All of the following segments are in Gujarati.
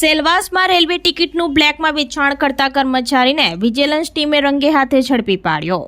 સેલવાસમાં રેલવે ટિકિટનું બ્લેકમાં વેચાણ કરતા કર્મચારીને વિજિલન્સ ટીમે રંગે હાથે ઝડપી પાડ્યો.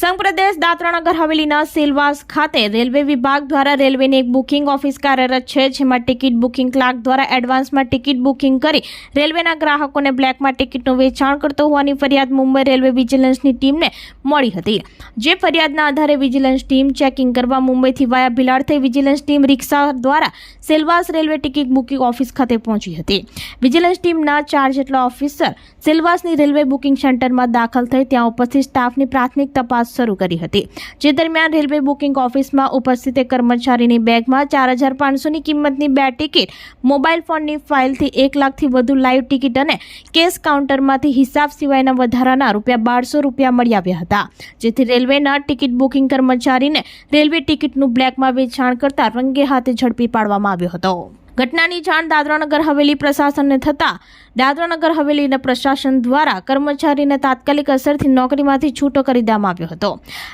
સંઘ પ્રદેશ દાદરાનગર હવેલીના સેલવાસ ખાતે રેલવે વિભાગ દ્વારા રેલવેની એક બુકિંગ ઓફિસ કાર્યરત છે, જેમાં ટિકિટ બુકિંગ ક્લાર્ક દ્વારા એડવાન્સમાં ટિકિટ બુકિંગ કરી રેલવેના ગ્રાહકોને બ્લેકમાં ટિકિટનું વેચાણ કરતો હોવાની ફરિયાદ મુંબઈ રેલવે વિજિલન્સની ટીમને મળી હતી. જે ફરિયાદના આધારે વિજિલન્સ ટીમ ચેકિંગ કરવા મુંબઈથી વાયા ભિલાડ થઈ વિજિલન્સ ટીમ રિક્ષા દ્વારા Silvassa railway ticket booking office ખાતે પહોંચી હતી. વિજિલન્સ ટીમના ચાર જેટલા ઓફિસર સેલવાસની રેલવે બુકિંગ સેન્ટરમાં દાખલ થઈ, ત્યાં ઉપસ્થિત સ્ટાફની પ્રાથમિક તપાસ શરૂ કરી હતી. જે દરમિયાન રેલવે બુકિંગ ઓફિસમાં ઉપસ્થિત કર્મચારીની બેગમાં ચાર હજાર પાંચસોની કિંમતની બે ટિકિટ, મોબાઈલ ફોનની ફાઇલથી એક લાખથી વધુ લાઈવ ટિકિટ અને કેશ કાઉન્ટરમાંથી હિસાબ સિવાયના વધારાના રૂપિયા બારસો રૂપિયા મળી આવ્યા હતા. જેથી રેલવેના ટિકિટ બુકિંગ કર્મચારીને રેલવે ટિકિટનું બ્લેકમાં વેચાણ કરતા રંગે હાથે ઝડપી પાડવામાં આવ્યો હતો. ઘટનાની જાણ દાદરાનગર હવેલી પ્રશાસનને થતાં દાદરાનગર હવેલીના પ્રશાસન દ્વારા કર્મચારીને તાત્કાલિક અસરથી નોકરીમાંથી છૂટો કરી દેવામાં આવ્યો હતો.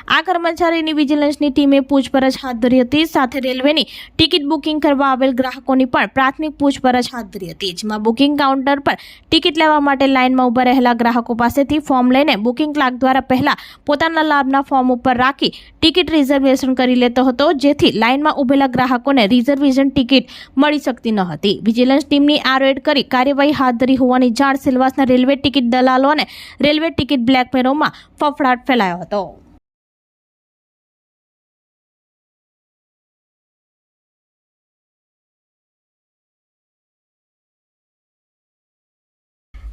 આ કર્મચારીની વિજિલન્સની ટીમે પૂછપરછ હાથ ધરી હતી. સાથે રેલવેની ટિકિટ બુકિંગ કરવા આવેલ ગ્રાહકોની પણ પ્રાથમિક પૂછપરછ હાથ ધરી હતી, જેમાં બુકિંગ કાઉન્ટર પર ટિકિટ લેવા માટે લાઇનમાં ઊભા રહેલા ગ્રાહકો પાસેથી ફોર્મ લઈને બુકિંગ ક્લાર્ક દ્વારા પહેલા પોતાના લાભના ફોર્મ ઉપર રાખી ટિકિટ રિઝર્વેશન કરી લેતો હતો, જેથી લાઇનમાં ઊભેલા ગ્રાહકોને રિઝર્વેશન ટિકિટ મળી શકતી ન હતી. વિજિલન્સ ટીમની આ રેડ કરી કાર્યવાહી હાથ ધરી હોવાની જાણ સિલવાસના રેલવે ટિકિટ દલાલો અને રેલવે ટિકિટ બ્લેકમેરોમાં ફફડાટ ફેલાયો હતો.